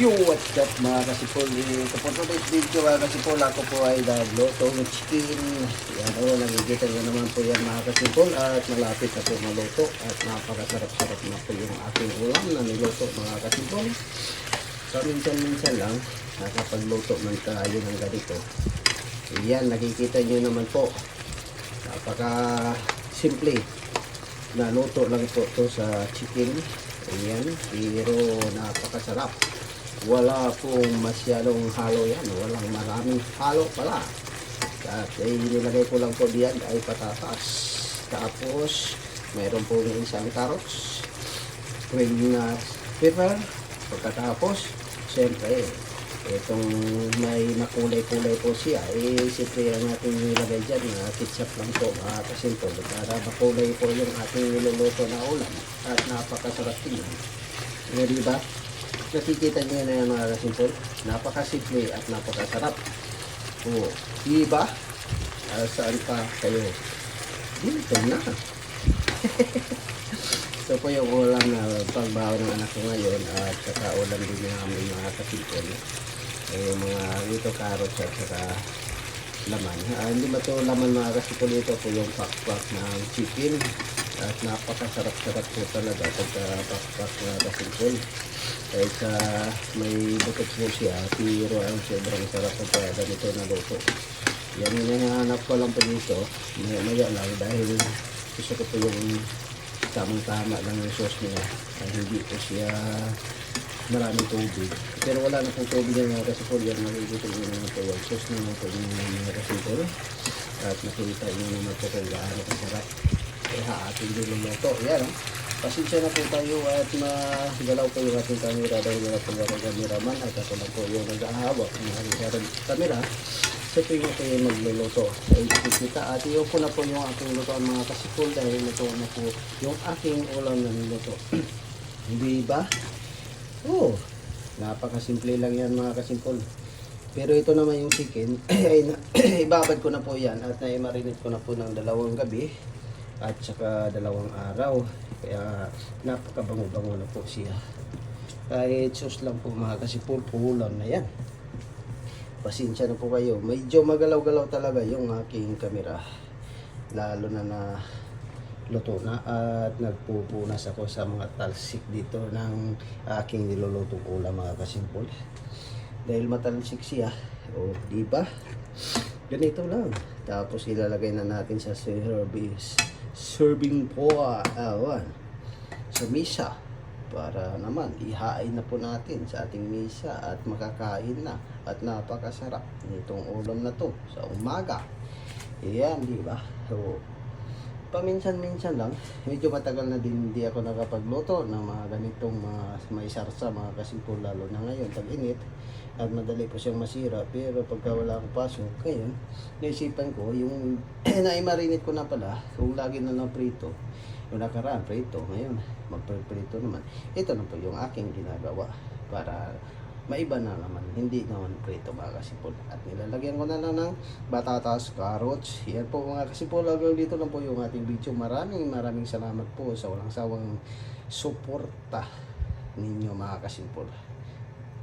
Yo, what's up mga kasipol? Ito po today's video mga kasipol. Ako po ay nagluto ng chicken. Yan o, nagigita nyo naman po yan mga kasipol. At malapit na po maluto. At napakasarap-sarap na po yung aking ulam na niluto mga kasipol. Paminsan-minsan lang, nakapagluto man tayo ng ganito. Yan, nakikita nyo naman po. Napaka simple. Naluto lang po to sa chicken. Ayan, pero napakasarap. Wala pong masyadong halo yan. Walang maraming halo pala. At ay nilagay ko lang po diyan ay patatas. Tapos, mayroon pong isang carrots. Green na pepper. Pagkatapos, siyempre, itong may makulay-kulay po siya. Eh, siyempre ang ating nilagay dyan na ketchup lang po, mga kasimple. Para makulay po yung ating niluluto na ulam. At napakasarap tingnan. Nga di ba? Nakikita niyo na yan mga kasimple. Napakasimple at napakasarap. O, di ba? Ah, saan pa kayo? Dito na. Ito po yung ulam na pagbawa ng anak ko ngayon at saka ulam din namin mga kasimple. Eh, yung mga ito carrots at saka laman. Ah, hindi ba ito laman mga kasimple ito po yung pakpak ng chicken at napakasarap-sarap po talaga pagka pakpak na kasimple. Kahit sa may bukot po siya, pero ang sobrang sarap pagka ganito na luto. Yan yung hinahanap ko lang po dito. Maya-maya lang dahil gusto ko po yung tamang-tama lang yung sauce niya. Ay hindi po siya maraming tubig. Pero wala na pong tubig yan mga kasipol. Yan nakikita nyo naman po yung sauce naman po yung mga kasipol. At nakita nyo naman po kung gaano kasarap. Kaya ating niluluto. Yan. oh. Pasensya na po tayo at magalaw po yung ating camera dahil wala po ako cameraman at ako lang po yung nag-ahawak ng aking camera sa tuwing ako yung magluluto. Ay kita at iyo ko na po yung aking lutoan mga kasipol dahil luto na po yung aking ulam na niluto. Hindi ba? Oo. napakasimple lang yan mga kasimpol. Pero ito naman yung chicken, ay na, ibabad ko na po yan at naimarinate ko na po ng dalawang gabi at saka dalawang araw. Kaya napakabango-bango na po siya. Kahit sus lang po mga kasimpol, ulam na yan. Pasensya na po kayo. Medyo magalaw-galaw talaga yung aking kamera. Lalo na na luto na at nagpupunas ako sa mga talsik dito ng aking nilulutong ulam mga kasimpol. Dahil matalsik siya, o di ba? Ganito lang. Tapos ilalagay na natin sa service serving po awan sa misa para naman ihain na po natin sa ating misa at makakain na at napakasarap nitong ulam na to sa umaga. Yan, di ba? So, paminsan-minsan lang, medyo matagal na din hindi ako nakapagluto ng mga ganitong mga may sarsa, mga kasimpol lalo na ngayon, tag-init at madali po siyang masira pero pagka wala akong pasok ngayon naisipan ko yung naimarinate ko na pala kung lagi na lang prito yung nakaraan prito ngayon magprito naman. Ito na po yung aking ginagawa para maiba na naman hindi naman prito mga kasipol. At nilalagyan ko na lang ng batatas, carrots yan po mga kasipol. Hanggang dito lang po yung ating video. Maraming maraming salamat po sa walang sawang suporta ninyo mga kasipol